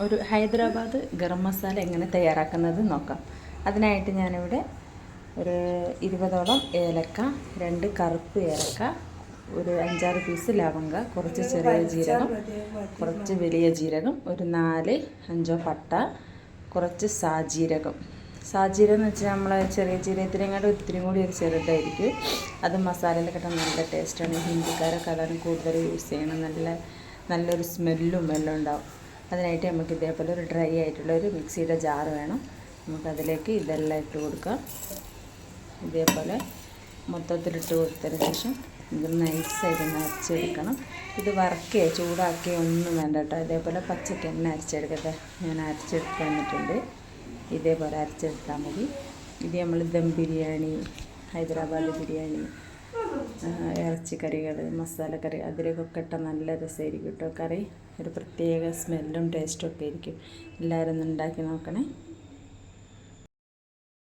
ഒരു ഹൈദരാബാദ് ഗരം മസാല എങ്ങനെ തയ്യാറാക്കുന്നത് നോക്കാം. അതിനായിട്ട് ഞാനിവിടെ ഒരു ഇരുപതോളം ഏലക്ക രണ്ട് കറുപ്പ് ഏലക്ക ഒരു അഞ്ചാറ് പീസ് ലവങ്ക കുറച്ച് ചെറിയ ജീരകം കുറച്ച് വലിയ ജീരകം ഒരു നാല് അഞ്ചോ പട്ട കുറച്ച് സാജീരകം. സാജീരകം എന്ന് വെച്ചാൽ നമ്മൾ ചെറിയ ജീരകത്തിനെങ്ങാണ്ട് ഒത്തിരി കൂടി ഒരു ചെറുതായിരിക്കും. അത് മസാലയിൽ കിട്ടാൻ നല്ല ടേസ്റ്റാണ് ഹിന്ദിക്കാരൊക്കെ അതാണ് കൂടുതൽ യൂസ് ചെയ്യണം നല്ല നല്ലൊരു സ്മെല്ലും എല്ലാം ഉണ്ടാവും. അതിനായിട്ട് നമുക്ക് ഇതേപോലെ ഒരു ഡ്രൈ ആയിട്ടുള്ള ഒരു മിക്സിയുടെ ജാറ് വേണം. നമുക്കതിലേക്ക് ഇതെല്ലാം ഇട്ട് കൊടുക്കാം. ഇതേപോലെ മൊത്തത്തിലിട്ട് കൊടുത്തതിന് ശേഷം ഇത് നൈസായിട്ട് അരച്ചെടുക്കണം. ഇത് വറക്കുകയോ ചൂടാക്കുകയോ ഒന്നും വേണ്ട കേട്ടോ. ഇതേപോലെ പച്ചയ്ക്ക് തന്നെ അരച്ചെടുക്കട്ടെ. ഞാൻ അരച്ചെടുത്ത് വന്നിട്ടുണ്ട്. ഇതേപോലെ അരച്ചെടുത്താൽ മതി. ഇത് നമ്മൾ ദം ബിരിയാണി ഹൈദരാബാദ് ബിരിയാണി ഇറച്ചിക്കറികൾ മസാലക്കറി അതിലേക്കൊക്കെ ഇട്ട നല്ല രസമായിരിക്കും കേട്ടോ. കറി ഒരു പ്രത്യേക സ്മെല്ലും ടേസ്റ്റും ഒക്കെ ആയിരിക്കും. എല്ലാവരും ഒന്ന് ഉണ്ടാക്കി നോക്കണേ.